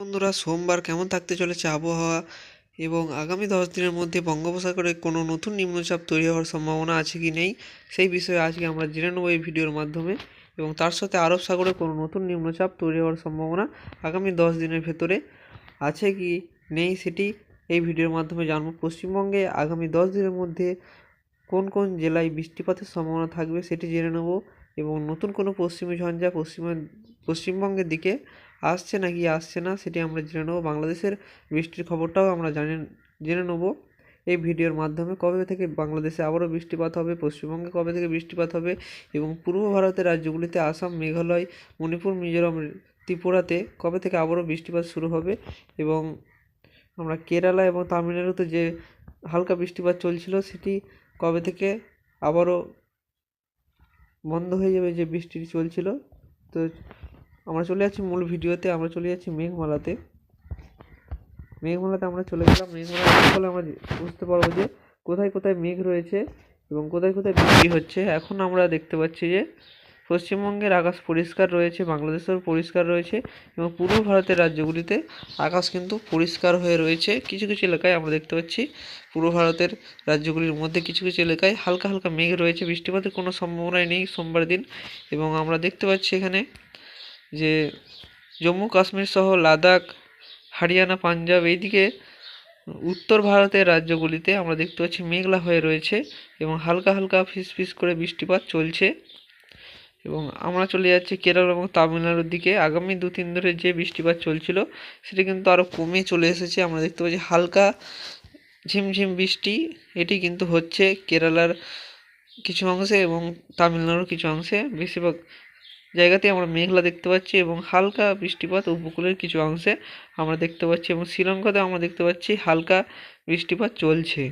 বন্ধুরা, সোমবার কেমন থাকতে চলেছে আবহাওয়া এবং আগামী দশ দিনের মধ্যে বঙ্গোপসাগরে কোনো নতুন নিম্নচাপ তৈরি হওয়ার সম্ভাবনা আছে কি নেই সেই বিষয়ে আজকে আমরা জেনে নেব এই ভিডিওর মাধ্যমে এবং তার সাথে আরব সাগরে কোনো নতুন নিম্নচাপ তৈরি হওয়ার সম্ভাবনা আগামী দশ দিনের ভেতরে আছে কি নেই সেটি এই ভিডিওর মাধ্যমে জানব। পশ্চিমবঙ্গে আগামী দশ দিনের মধ্যে কোন কোন জেলায় বৃষ্টিপাতের সম্ভাবনা থাকবে সেটি জেনে নেব এবং নতুন কোনো পশ্চিমী ঝঞ্ঝা পশ্চিম পশ্চিমবঙ্গের দিকে আসছে নাকি আসছে না সেটি আমরা জেনে নেব। বাংলাদেশের বৃষ্টির খবরটাও আমরা জানি, জেনে নেব। এই ভিডিওর মাধ্যমে কবে থেকে বাংলাদেশে আবারও বৃষ্টিপাত হবে, পশ্চিমবঙ্গে কবে থেকে বৃষ্টিপাত হবে এবং পূর্ব ভারতের রাজ্যগুলিতে আসাম, মেঘালয়, মণিপুর, মিজোরাম, ত্রিপুরাতে কবে থেকে আবারও বৃষ্টিপাত শুরু হবে এবং আমরা কেরালা এবং তামিলনাড়ুতে যে হালকা বৃষ্টিপাত চলছিল সেটি কবে থেকে আবারও বন্ধ হয়ে যাবে যে বৃষ্টি চলছিল? তো আমরা চলে যাচ্ছি মূল ভিডিওতে, আমরা চলে যাচ্ছি মেঘমালাতে। মেঘমালাতে আমরা চলে গেলাম, মেঘমালার ফলে আমরা বুঝতে পারব যে কোথায় কোথায় মেঘ রয়েছে এবং কোথায় কোথায় বৃষ্টি হচ্ছে। এখন আমরা দেখতে পাচ্ছি যে পশ্চিমবঙ্গের আকাশ পরিষ্কার রয়েছে, বাংলাদেশেও পরিষ্কার রয়েছে এবং পূর্ব ভারতের রাজ্যগুলিতে আকাশ কিন্তু পরিষ্কার হয়ে রয়েছে। কিছু কিছু এলাকায় আমরা দেখতে পাচ্ছি পূর্ব ভারতের রাজ্যগুলির মধ্যে কিছু কিছু এলাকায় হালকা হালকা মেঘ রয়েছে। বৃষ্টিপাতের কোনো সম্ভাবনাই নেই সোমবার দিন এবং আমরা দেখতে পাচ্ছি এখানে যে জম্মু কাশ্মীর সহ লাদাখ, হরিয়ানা, পাঞ্জাব এইদিকে উত্তর ভারতের রাজ্যগুলিতে আমরা দেখতে পাচ্ছি মেঘলা হয়ে রয়েছে এবং হালকা হালকা ফিস ফিস করে বৃষ্টিপাত চলছে। এবং আমরা চলে যাচ্ছি কেরল এবং তামিলনাড়ুর দিকে। আগামী দু তিন ধরে যে বৃষ্টিপাত চলছিল, সেটি কিন্তু আরও কমে চলে এসেছে। আমরা দেখতে পাচ্ছি হালকা ঝিমঝিম বৃষ্টি। এটি কিন্তু হচ্ছে কেরালার কিছু অংশে এবং তামিলনাড়ুর কিছু অংশে। বেশিরভাগ জায়গাতে আমরা মেঘলা দেখতে পাচ্ছি এবং হালকা বৃষ্টিপাত উপকূলের কিছু অংশে আমরা দেখতে পাচ্ছি এবং শ্রীলঙ্কাতে আমরা দেখতে পাচ্ছি হালকা বৃষ্টিপাত চলছে।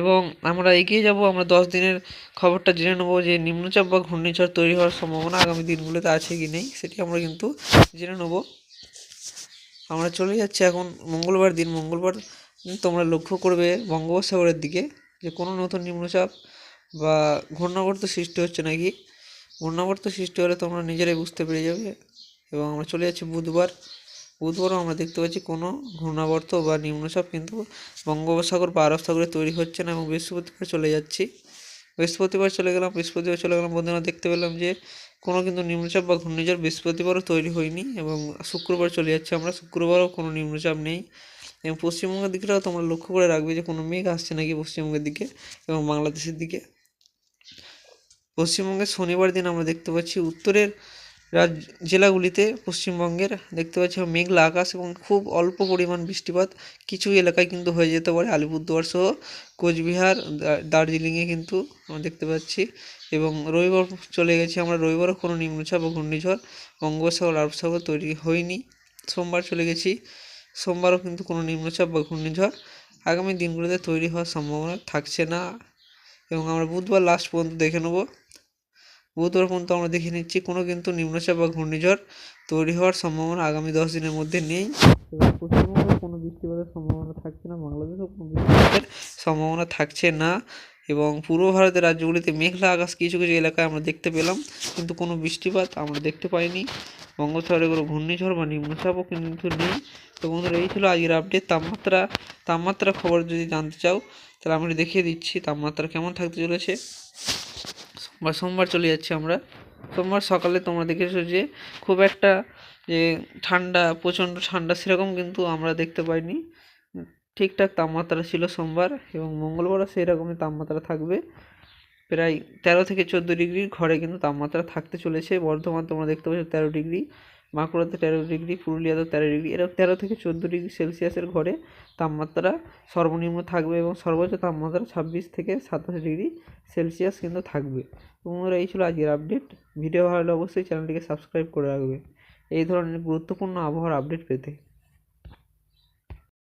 এবং আমরা এগিয়ে যাব, আমরা দশ দিনের খবরটা জেনে নেব যে নিম্নচাপ বা ঘূর্ণিঝড় তৈরি হওয়ার সম্ভাবনা আগামী দিনগুলোতে আছে কি নেই, সেটি আমরা কিন্তু জেনে নেব। আমরা চলে যাচ্ছি এখন মঙ্গলবার দিন। মঙ্গলবার তোমরা লক্ষ্য করবে বঙ্গোপসাগরের দিকে যে কোনো নতুন নিম্নচাপ বা ঘূর্ণাবর্ত সৃষ্টি হচ্ছে নাকি। ঘূর্ণাবর্ত সৃষ্টি হলে তোমরা নিজেরাই বুঝতে পেরে যাবে এবং আমরা চলে যাচ্ছি বুধবার। বুধবারও আমরা দেখতে পাচ্ছি কোনো ঘূর্ণাবর্ত বা নিম্নচাপ কিন্তু বঙ্গোপসাগর বা আরব সাগরে তৈরি হচ্ছে না এবং বৃহস্পতিবার চলে যাচ্ছি। বৃহস্পতিবার চলে গেলাম, বৃহস্পতিবার চলে গেলাম, বন্ধুরা দেখতে পেলাম যে কোনো কিন্তু নিম্নচাপ বা ঘূর্ণিঝড় বৃহস্পতিবারও তৈরি হয়নি এবং শুক্রবার চলে যাচ্ছে আমরা, শুক্রবারও কোনো নিম্নচাপ নেই। এবং পশ্চিমবঙ্গের দিকটাও তোমরা লক্ষ্য করে রাখবে যে কোনো মেঘ আসছে নাকি পশ্চিমবঙ্গের দিকে এবং বাংলাদেশের দিকে। পশ্চিমবঙ্গের শনিবার দিন আমরা দেখতে পাচ্ছি উত্তরের রাজ, জেলাগুলিতে পশ্চিমবঙ্গের দেখতে পাচ্ছি মেঘলা আকাশ এবং খুব অল্প পরিমাণ বৃষ্টিপাত। কিছু এলাকায় কিন্তু হয়ে যেতে পারে আলিপুরদুয়ার সহ কোচবিহার দার্জিলিংয়ে কিন্তু আমরা দেখতে পাচ্ছি এবং রবিবার চলে গেছি আমরা রবিবারও কোনো নিম্নচাপ বা ঘূর্ণিঝড় বঙ্গোপসাগর আরব সাগর তৈরি হয়নি। সোমবার চলে গেছি, সোমবারও কিন্তু কোনো নিম্নচাপ বা ঘূর্ণিঝড় আগামী দিনগুলোতে তৈরি হওয়ার সম্ভাবনা থাকছে না এবং আমরা বুধবার লাস্ট পর্যন্ত দেখে নেব। বুধবার পর্যন্ত আমরা দেখে নিচ্ছি। কোনো কিন্তু নিম্নচাপ বা ঘূর্ণিঝড় তৈরি হওয়ার সম্ভাবনা আগামী দশ দিনের মধ্যে নেই। এবং পশ্চিমবঙ্গে কোনো বৃষ্টিপাতের সম্ভাবনা থাকছে না, বাংলাদেশেও কোনো বৃষ্টিপাতের সম্ভাবনা থাকছে না এবং পূর্ব ভারতের রাজ্যগুলিতে মেঘলা আকাশ কিছু কিছু এলাকায় আমরা দেখতে পেলাম, কিন্তু কোনো বৃষ্টিপাত আমরা দেখতে পাইনি। বঙ্গোপসাগরে কোনো ঘূর্ণিঝড় বা নিম্নচাপও কিন্তু নেই। তো বন্ধুরা, এই ছিল আজকের আপডেট তাপমাত্রা তাপমাত্রা খবর যদি জানতে চাও, তাহলে আমি দেখিয়ে দিচ্ছি তাপমাত্রা কেমন থাকতে চলেছে। বা সোমবার চলে যাচ্ছি আমরা। সোমবার সকালে তোমরা দেখেছ যে খুব একটা যে ঠান্ডা, প্রচণ্ড ঠান্ডা সেরকম কিন্তু আমরা দেখতে পাইনি। ঠিকঠাক তাপমাত্রা ছিল সোমবার এবং মঙ্গলবারও সেই রকমই তাপমাত্রা থাকবে। প্রায় তেরো থেকে চোদ্দ ডিগ্রি ঘরে কিন্তু তাপমাত্রা থাকতে চলেছে। বর্ধমান তোমরা দেখতে পাচ্ছ তেরো ডিগ্রি। বাঁকুড়াতে তেরো ডিগ্রি পুরুলিয়াতে তেরো ডিগ্রি এরকম তেরো থেকে চোদ্দ ডিগ্রি সেলসিয়াসের ঘরে তাপমাত্রা সর্বনিম্ন থাকবে এবং সর্বোচ্চ তাপমাত্রা ছাব্বিশ থেকে সাতাশ ডিগ্রি সেলসিয়াস কিন্তু থাকবে। তোমরা এই ছিল আজকের আপডেট ভিডিও ভালো লাগলে অবশ্যই চ্যানেলটিকে সাবস্ক্রাইব করে রাখবে। এই ধরনের গুরুত্বপূর্ণ আবহাওয়ার আপডেট পেতে।